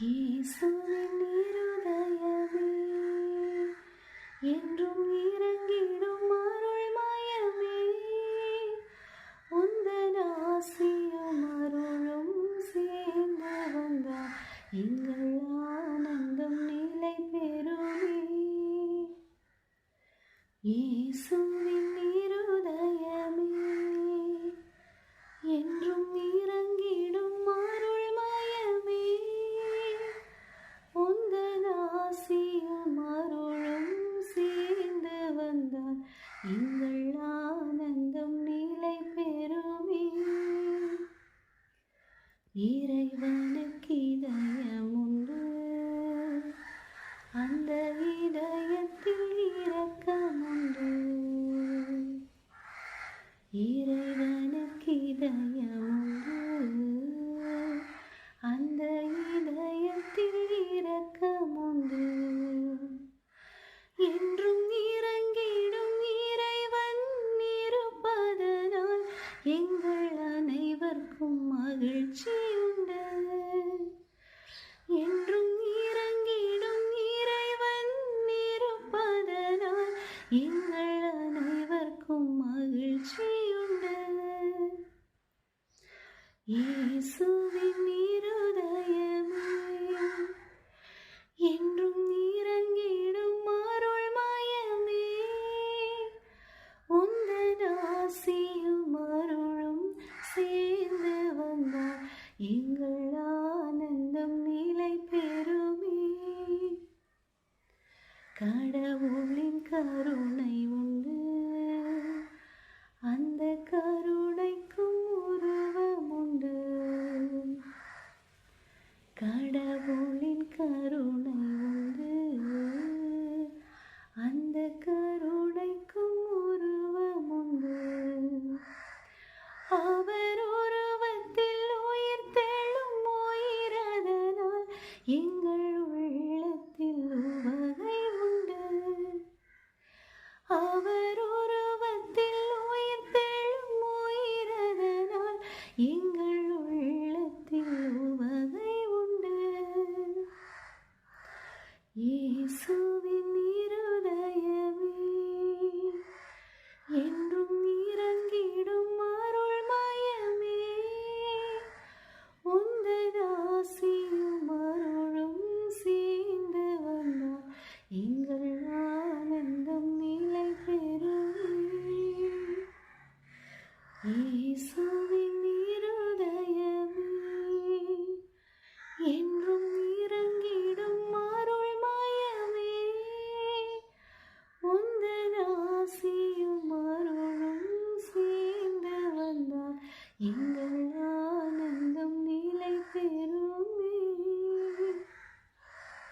இயேசுவின் இருதயமே என்றும் இறங்கிடும் அருள்மயமே. உந்தன் ஆசியும் அருளும் சேர்ந்து வந்தார் எங்கள் ஆனந்தம் நிலை பெறுமே இயேசுவின் இறைவனுக்கு இதயம் உண்டு. அந்த இதயத்தில் இரக்கம் உண்டு. இறைவனுக்கு இதயம் உண்டு. அந்த இதயத்தில் இரக்கம் உண்டு. என்றும் இறங்கிடும் இறைவன் இருப்பதனால் எங்கள் எங்கள் அனைவருக்கும் மகிழ்ச்சியுண்டு. இயேசுவின் கடவுளின் கருணை உண்டு. அந்த கருணைக்கும் உருவம் உண்டு. கடவுளின் கருணை உண்டு. அந்த கருணைக்கும் உருவம் உண்டு. அவர் உருவத்தில் உயிர் தெழும் உயிரதனால் எங்கள் எங்கள் உள்ளத்தில் உவகை உண்டு. இயேசுவின் எங்கள்